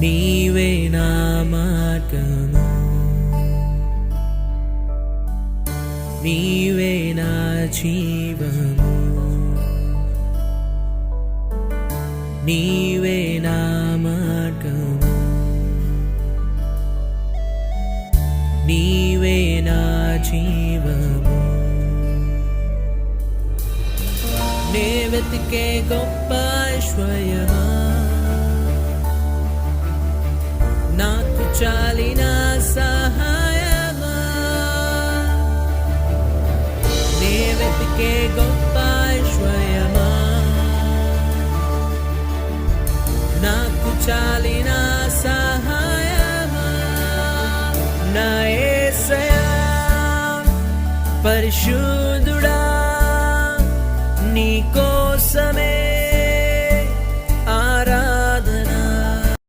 నీవే నా మార్గము. నీవే నా జీవము. నీవే నా మార్గము. నీవే నా జీవము. నే వెతికే గొప్ప ఐశ్వర్యమా? చాలిన సహాయమా నే వెతికే గొప్ప ఐశ్వర్యమా నాకు చాలిన సహాయమా నా యేసయ్యా పరిశుద్ధుడా